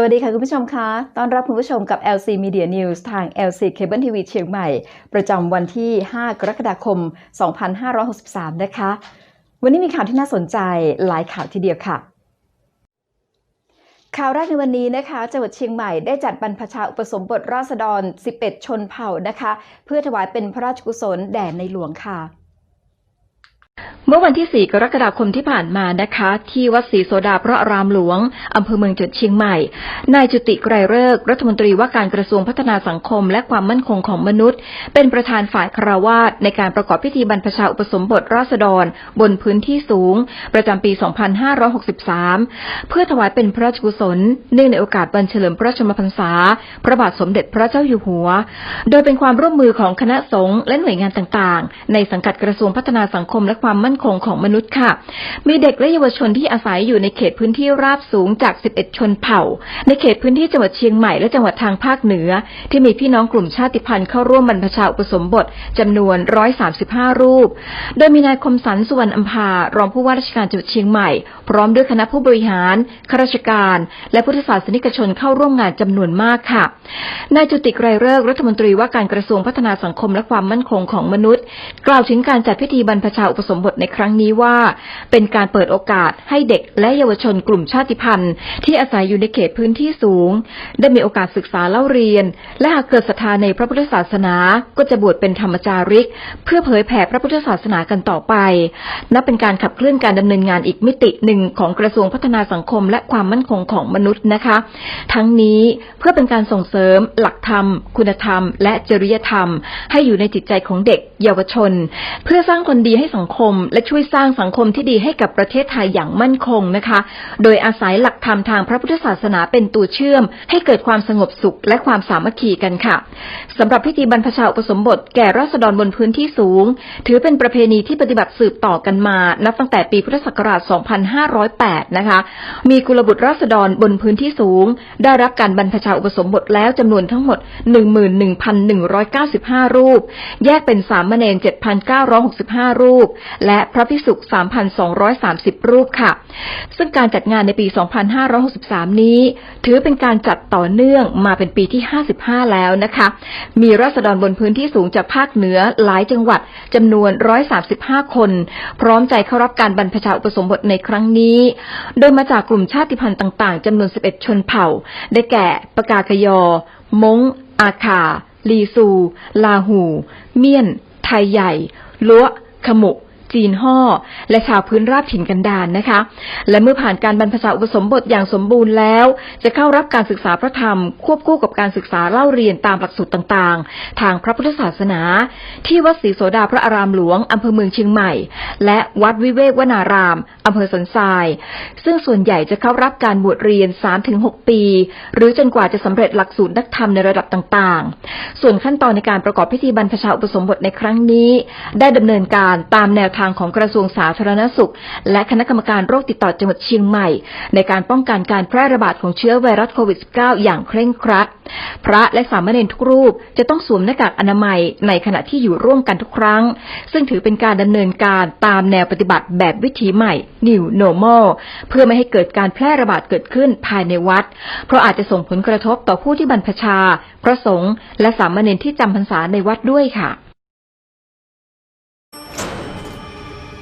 สวัสดีค่ะคุณผู้ชมคะต้อนรับคุณผู้ชมกับ LC Media News ทาง LC Cable TV เชียงใหม่ ประจำวันที่ 5 กรกฎาคม 2563 นะคะ วันนี้มีข่าวที่น่าสนใจหลายข่าวทีเดียวค่ะ ข่าวแรกในวันนี้นะคะจังหวัดเชียงใหม่ได้จัดบรรพชาอุปสมบทราษฎร 11 ชนเผ่านะคะ เพื่อถวายเป็นพระราชกุศลแด่ในหลวงค่ะ เมื่อวันที่ 4 กรกฎาคมที่ผ่านมานะคะ ที่วัดศรีโสดาพระรามหลวง อำเภอเมืองจังหวัดเชียงใหม่ นายจุติไกรเลิกรัฐมนตรีว่าการกระทรวงพัฒนาสังคม และความมั่นคงของมนุษย์ เป็นประธานฝ่ายคารวาสในการประกอบพิธีบรรพชาอุปสมบทราษฎร บนพื้นที่สูง ประจำปี 2563 เพื่อถวายเป็นพระราชกุศล เนื่องในโอกาสวันเฉลิมพระชนมพรรษา พระบาทสมเด็จพระเจ้าอยู่หัว โดยเป็นความร่วมมือของคณะสงฆ์และหน่วยงานต่างๆ ในสังกัดกระทรวงพัฒนาสังคมและความความมั่นคงของมนุษย์ค่ะ มีเด็กและเยาวชนที่อาศัยอยู่ในเขตพื้นที่ราบสูงจาก 11 ชนเผ่า ในเขตพื้นที่จังหวัดเชียงใหม่และจังหวัดทางภาคเหนือ ที่มีพี่น้องกลุ่มชาติพันธุ์เข้าร่วมบรรพชาอุปสมบทจำนวน 135 รูป โดยมีนายคมสันสุวรรณอัมพารองผู้ว่าราชการจังหวัดเชียงใหม่ พร้อมด้วยคณะผู้บริหารข้าราชการ และพุทธศาสนิกชนเข้าร่วมงานจำนวนมากค่ะนายจุติไกรเลิกรัฐมนตรีว่าการกระทรวงพัฒนาสังคมและความมั่นคงของมนุษย์ กล่าวถึงการจัดพิธีบรรพชาอุปสมบทในครั้งนี้ว่า เป็นการเปิดโอกาสให้เด็กและเยาวชนกลุ่มชาติพันธุ์ ที่อาศัยอยู่ในเขตพื้นที่สูง ได้มีโอกาสศึกษาเล่าเรียน และหากเกิดศรัทธาในพระพุทธศาสนา ก็จะบวชเป็นธรรมจาริก เพื่อเผยแผ่พระพุทธศาสนากันต่อไป นับเป็นการขับเคลื่อนการดำเนินงานอีกมิติหนึ่งของกระทรวงพัฒนาสังคม และความมั่นคงของมนุษย์นะคะ ทั้งนี้เพื่อเป็นการส่งเสริม หลักธรรม คุณธรรม และจริยธรรม ให้อยู่ในจิตใจของเด็กเยาวชน เพื่อสร้างคนดีให้สังคม และช่วยสร้างสังคมที่ดีให้กับประเทศไทยอย่างมั่นคงนะคะ โดยอาศัยหลักธรรมทางพระพุทธศาสนาเป็นตัวเชื่อม ให้เกิดความสงบสุขและความสามัคคีกันค่ะสำหรับพิธีบรรพชาอุปสมบทแก่ราษฎรบนพื้นที่สูง ถือเป็นประเพณีที่ปฏิบัติสืบต่อกันมา นับตั้งแต่ปีพุทธศักราช 2508 นะคะ มีกุลบุตรราษฎรบนพื้นที่สูง ได้รับการบรรพชาอุปสมบทแล้วจำนวนทั้งหมด 11,195 รูป แยกเป็นสามเณร7,965 รูปและพระภิกษุ 3,230 รูปค่ะ ซึ่งการจัดงานในปี 2563 นี้ ถือเป็นการจัดต่อเนื่องมาเป็นปีที่ 55 แล้วนะคะ มีราษฎรบนพื้นที่สูงจากภาคเหนือหลายจังหวัดจำนวน 135 คน พร้อมใจเข้ารับการบรรพชาอุปสมบทในครั้งนี้ โดยมาจากกลุ่มชาติพันธุ์ต่างๆจำนวน 11 ชนเผ่า ได้แก่ปกากยอ มงอาคา ลีซู ลาหู เมียน ไทยใหญ่ลัวขมุ จีนห่อและชาวพื้นราบถิ่นกันดานนะคะ และเมื่อผ่านการบรรพชาอุปสมบทอย่างสมบูรณ์แล้ว จะเข้ารับการศึกษาพระธรรม ควบคู่กับการศึกษาเล่าเรียนตามหลักสูตรต่างๆ ทางพระพุทธศาสนา ที่วัดศรีโสดาพระอารามหลวงอำเภอเมืองเชียงใหม่ และวัดวิเวกวนารามอำเภอสันทราย ซึ่งส่วนใหญ่จะเข้ารับการบวชเรียน 3-6 ปี หรือจนกว่าจะสำเร็จหลักสูตรนักธรรมในระดับต่างๆ ส่วนขั้นตอนในการประกอบพิธีบรรพชาอุปสมบทในครั้งนี้ ได้ดำเนินการตามแนวทางของกระทรวงสาธารณสุข และคณะกรรมการโรคติดต่อจังหวัดเชียงใหม่ ในการป้องกันการแพร่ระบาดของเชื้อไวรัสโควิด -19 อย่างเคร่งครัด พระและสามเณรทุกรูปจะต้องสวมหน้ากากอนามัยในขณะที่อยู่ร่วมกันทุกครั้ง ซึ่งถือเป็นการดำเนินการตามแนวปฏิบัติแบบวิถีใหม่ New Normal เพื่อไม่ให้เกิดการแพร่ระบาดเกิดขึ้นภายในวัด เพราะอาจจะส่งผลกระทบต่อผู้ที่บรรพชา พระสงฆ์และสามเณรที่จำพรรษาในวัดด้วยค่ะ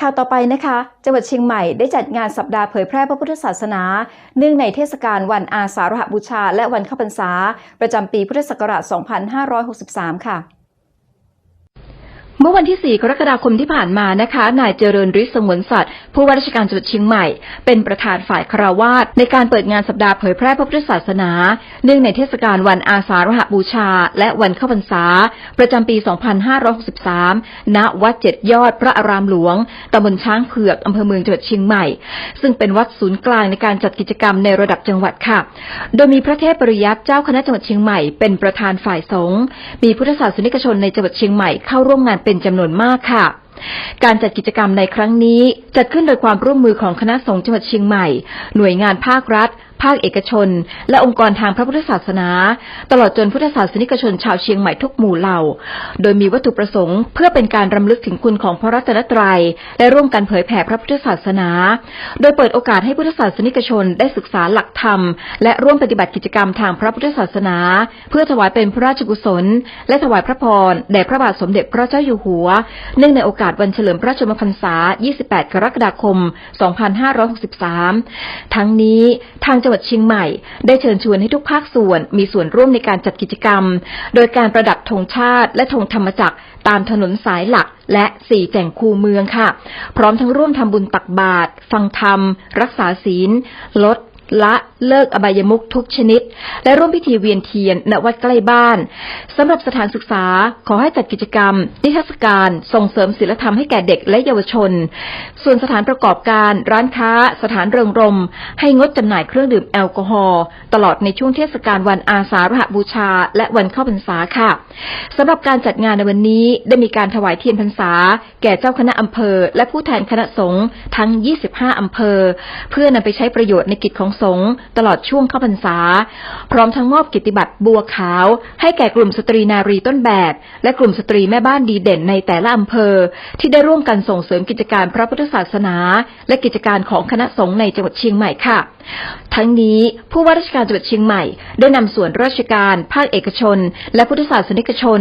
ข่าวต่อไปนะคะ จังหวัดเชียงใหม่ได้จัดงานสัปดาห์เผยแพร่พระพุทธศาสนา เนื่องในเทศกาลวันอาสาฬหบูชา และวันเข้าพรรษา ประจำปีพุทธศักราช 2563 ค่ะ มื่อวันที่ 4 กรกฎาคมที่ผ่านมานะคะ นายเจริญฤทธิ์สงวนสัตว์ ผู้ว่าราชการจังหวัดเชียงใหม่ เป็นประธานฝ่ายคารวาสในการเปิดงานสัปดาห์เผยแพร่พระพุทธศาสนา เนื่องในเทศกาลวันอาสาฬหบูชา และวันเข้าพรรษา ประจำปี 2563 ณ วัดเจ็ดยอดพระอารามหลวง ตำบลช้างเผือก อำเภอเมืองจังหวัดเชียงใหม่ ซึ่งเป็นวัดศูนย์กลางในการจัดกิจกรรมในระดับจังหวัดค่ะ โดยมีพระเทพปริยัติเจ้าคณะจังหวัดเชียงใหม่ เป็นประธานฝ่ายสงฆ์ มีพุทธศาสนิกชนในจังหวัดเชียงใหม่เข้าร่วมงานเป็นจำนวนมากค่ะการจัดกิจกรรมในครั้งนี้ จัดขึ้นโดยความร่วมมือของคณะสงฆ์จังหวัดเชียงใหม่ หน่วยงานภาครัฐ ภาคเอกชน และองค์กรทางพระพุทธศาสนา ตลอดจนพุทธศาสนิกชนชาวเชียงใหม่ทุกหมู่เหล่า โดยมีวัตถุประสงค์เพื่อเป็นการรำลึกถึงคุณของพระรัตนตรัย และร่วมกันเผยแผ่พระพุทธศาสนา โดยเปิดโอกาสให้พุทธศาสนิกชนได้ศึกษาหลักธรรม และร่วมปฏิบัติกิจกรรมทางพระพุทธศาสนา เพื่อถวายเป็นพระราชกุศล และถวายพระพรแด่พระบาทสมเด็จพระเจ้าอยู่หัว เนื่องในโอกาสวันเฉลิมพระชนมพรรษา 28 กรกฎาคม 2563 ทั้งนี้ทางจังหวัดเชียงใหม่ ได้เชิญชวนให้ทุกภาคส่วนมีส่วนร่วมในการจัดกิจกรรม โดยการประดับธงชาติ และธงธรรมจักรตามถนนสายหลักและสี่แจ่งคูเมืองค่ะ พร้อมทั้งร่วมทำบุญตักบาตรฟังธรรม รักษาศีล ลด ละเลิกอบายมุขทุกชนิด และร่วมพิธีเวียนเทียนณวัดใกล้บ้านสำหรับสถานศึกษาขอให้จัดกิจกรรม นิทรรศการส่งเสริมศิลธรรมให้แก่เด็กและเยาวชน ส่วนสถานประกอบการ ร้านค้า สถานเริงรม ให้งดจำหน่ายเครื่องดื่มแอลกอฮอล์ตลอดในช่วงเทศกาลวันอาสาฬหบูชา และวันเข้าพรรษาค่ะสำหรับการจัดงานในวันนี้ได้มีการถวายเทียนพรรษา แก่เจ้าคณะอำเภอ และผู้แทนคณะสงฆ์ทั้ง 25 อำเภอ เพื่อนำไปใช้ประโยชน์ในกิจของสงฆ์ตลอดช่วงเข้าพรรษา พร้อมทั้งมอบกิตติบัตรบัวขาว ให้แก่กลุ่มสตรีนารีต้นแบบ และกลุ่มสตรีแม่บ้านดีเด่นในแต่ละอำเภอ ที่ได้ร่วมกันส่งเสริมกิจการพระพุทธศาสนา และกิจการของคณะสงฆ์ในจังหวัดเชียงใหม่ค่ะ ทั้งนี้ผู้ว่าราชการจังหวัดเชียงใหม่ ได้นำส่วนราชการ ภาคเอกชน และพุทธศาสนิกชน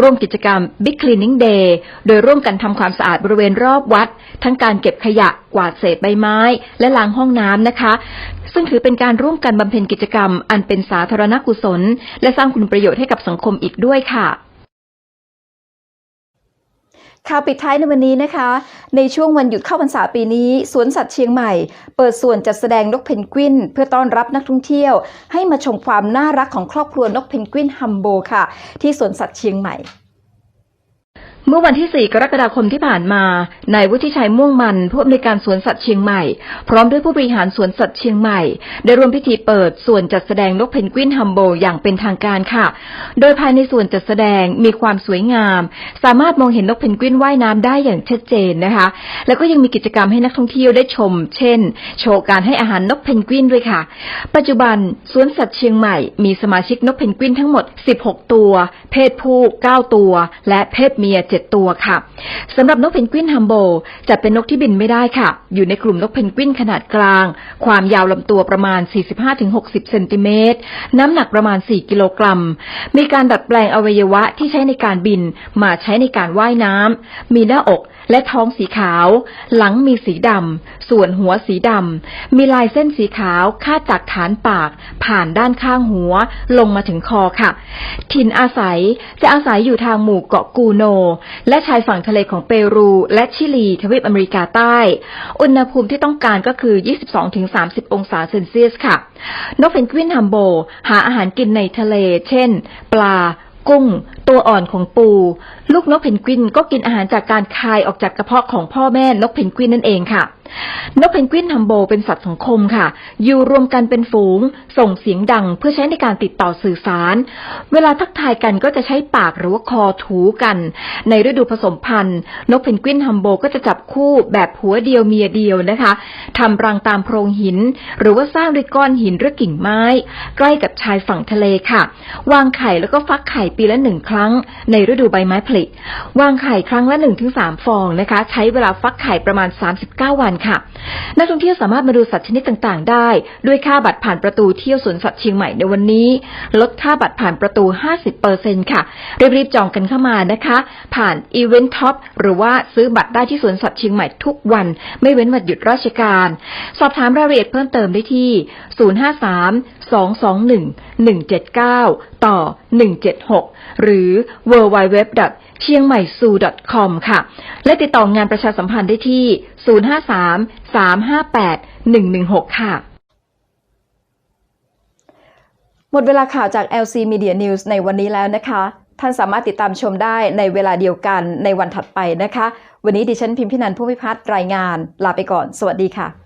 ร่วมกิจกรรม Big Cleaning Day โดยร่วมกันทำความสะอาดบริเวณรอบวัด ทั้งการเก็บขยะกวาดเศษใบไม้ และล้างห้องน้ำนะคะ ซึ่งถือเป็นการร่วมกันบำเพ็ญกิจกรรม อันเป็นสาธารณกุศล และสร้างคุณประโยชน์ให้กับสังคมอีกด้วยค่ะ ข่าวปิดท้ายในวันนี้นะคะ ในช่วงวันหยุดเข้าพรรษาปีนี้ สวนสัตว์เชียงใหม่ เปิดส่วนจัดแสดงนกเพนกวิน เพื่อต้อนรับนักท่องเที่ยว ให้มาชมความน่ารักของครอบครัวนกเพนกวินฮัมโบค่ะ ที่สวนสัตว์เชียงใหม่ มื่อวันที่ 4 กรกฎาคมที่ผ่านมา นายวุฒิชัยม่วงมันผู้อำนวยการสวนสัตว์เชียงใหม่ พร้อมด้วยผู้บริหารสวนสัตว์เชียงใหม่ ได้ร่วมพิธีเปิดส่วนจัดแสดงนกเพนกวินฮัมโบอย่างเป็นทางการค่ะ โดยภายในส่วนจัดแสดงมีความสวยงาม สามารถมองเห็นนกเพนกวินว่ายน้ำได้อย่างชัดเจนนะคะ แล้วก็ยังมีกิจกรรมให้นักท่องเที่ยวได้ชม เช่น โชว์การให้อาหารนกเพนกวินด้วยค่ะ ปัจจุบันสวนสัตว์เชียงใหม่ มีสมาชิกนกเพนกวินทั้งหมด 16 ตัว เพศผู้ 9 ตัว และเพศเมีย 7ตัวค่ะสำหรับนกเพนกวินฮัมโบจะเป็นนกที่บินไม่ได้ค่ะ อยู่ในกลุ่มนกเพนกวินขนาดกลาง ความยาวลำตัวประมาณ 45-60 เซนติเมตร น้ำหนักประมาณ 4 กิโลกรัม มีการดัดแปลงอวัยวะที่ใช้ในการบินมาใช้ในการว่ายน้ำมีหน้าอกและท้องสีขาว หลังมีสีดำ ส่วนหัวสีดำ มีลายเส้นสีขาวคาดจากฐานปาก ผ่านด้านข้างหัว ลงมาถึงคอค่ะ ถิ่นอาศัยจะอาศัยอยู่ทางหมู่เกาะกูโน และชายฝั่งทะเลของเปรู และชิลีทวีปอเมริกาใต้ อุณหภูมิที่ต้องการก็คือ 22-30 องศาเซนเซียสค่ะ นกเพนกวินฮัมโบ หาอาหารกินในทะเล เช่น ปลา กุ้งตัวอ่อนของปู ลูกนกเพนกวินก็กินอาหารจากการคายออกจากกระเพาะของพ่อแม่นกเพนกวินนั่นเองค่ะ นกเพนกวินฮัมโบเป็นสัตว์สังคมค่ะ อยู่รวมกันเป็นฝูง ส่งเสียงดังเพื่อใช้ในการติดต่อสื่อสาร เวลาทักทายกันก็จะใช้ปากหรือว่าคอถูกัน ในฤดูผสมพันธุ์ นกเพนกวินฮัมโบก็จะจับคู่แบบผัวเดียวเมียเดียวนะคะทำรังตามโพรงหิน หรือว่าสร้างด้วยก้อนหินหรือกิ่งไม้ ใกล้กับชายฝั่งทะเลค่ะ วางไข่แล้วก็ฟักไข่ปีละหนึ่งครั้งในฤดูใบไม้ผลิวางไข่ครั้งละ1นถึงสฟองนะคะ ใช้เวลาฟักไข่ประมาณ 39 วันค่ะ นักท่องเที่ยวสามารถมาดูสัตว์ชนิดต่างๆ ได้ ด้วยค่าบัตรผ่านประตูเที่ยวสวนสัตว์เชียงใหม่ในวันนี้ ลดค่าบัตรผ่านประตู 50%ค่ะ รีบๆจองกันเข้ามานะคะ ผ่าน Event Top หรือว่าซื้อบัตรได้ที่สวนสัตว์เชียงใหม่ทุกวัน ไม่เว้นวันหยุดราชการ สอบถามรายละเอียดเพิ่มเติมได้ที่ 053 221 179 ต่อ 176 หรือ www. เชียงใหม่ซู .com ค่ะ และติดต่องานประชาสัมพันธ์ได้ที่ 053 358 116 ค่ะ หมดเวลาข่าวจาก LC Media News ในวันนี้แล้วนะคะ ท่านสามารถติดตามชมได้ในเวลาเดียวกันในวันถัดไปนะคะ วันนี้ดิฉันพิมพินันท์ผู้พิพัฒน์รายงาน ลาไปก่อน สวัสดีค่ะ